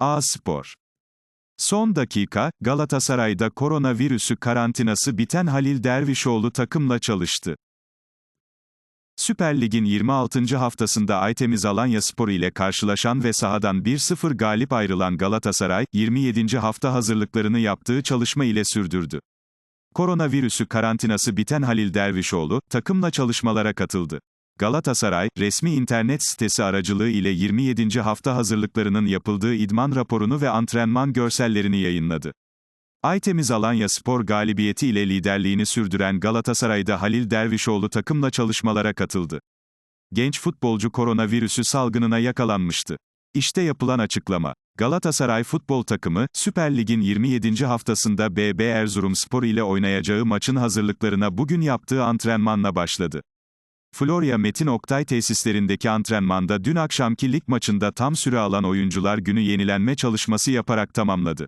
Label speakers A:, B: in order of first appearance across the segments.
A: A Spor. Son dakika, Galatasaray'da koronavirüsü karantinası biten Halil Dervişoğlu takımla çalıştı. Süper Lig'in 26. haftasında Aytemiz Alanya Spor ile karşılaşan ve sahadan 1-0 galip ayrılan Galatasaray, 27. hafta hazırlıklarını yaptığı çalışma ile sürdürdü. Koronavirüsü karantinası biten Halil Dervişoğlu, takımla çalışmalara katıldı. Galatasaray, resmi internet sitesi aracılığı ile 27. hafta hazırlıklarının yapıldığı idman raporunu ve antrenman görsellerini yayınladı. Aytemiz Alanya Spor galibiyeti ile liderliğini sürdüren Galatasaray'da Halil Dervişoğlu takımla çalışmalara katıldı. Genç futbolcu koronavirüsü salgınına yakalanmıştı. İşte yapılan açıklama. Galatasaray futbol takımı, Süper Lig'in 27. haftasında BB Erzurumspor ile oynayacağı maçın hazırlıklarına bugün yaptığı antrenmanla başladı. Florya Metin Oktay tesislerindeki antrenmanda dün akşamki lig maçında tam süre alan oyuncular günü yenilenme çalışması yaparak tamamladı.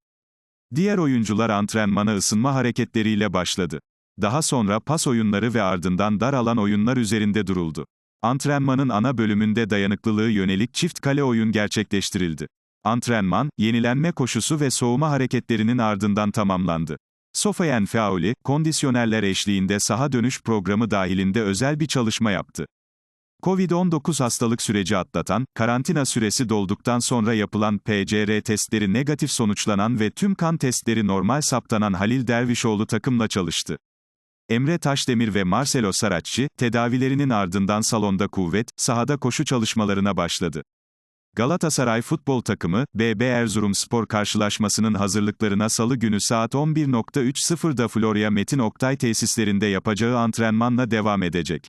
A: Diğer oyuncular antrenmana ısınma hareketleriyle başladı. Daha sonra pas oyunları ve ardından dar alan oyunlar üzerinde duruldu. Antrenmanın ana bölümünde dayanıklılığı yönelik çift kale oyun gerçekleştirildi. Antrenman, yenilenme koşusu ve soğuma hareketlerinin ardından tamamlandı. Sofayen Fauli, kondisyonerler eşliğinde saha dönüş programı dahilinde özel bir çalışma yaptı. Covid-19 hastalık süreci atlatan, karantina süresi dolduktan sonra yapılan PCR testleri negatif sonuçlanan ve tüm kan testleri normal saptanan Halil Dervişoğlu takımla çalıştı. Emre Taşdemir ve Marcelo Saracchi, tedavilerinin ardından salonda kuvvet, sahada koşu çalışmalarına başladı. Galatasaray futbol takımı, BB Erzurumspor karşılaşmasının hazırlıklarına salı günü saat 11.30'da Florya Metin Oktay tesislerinde yapacağı antrenmanla devam edecek.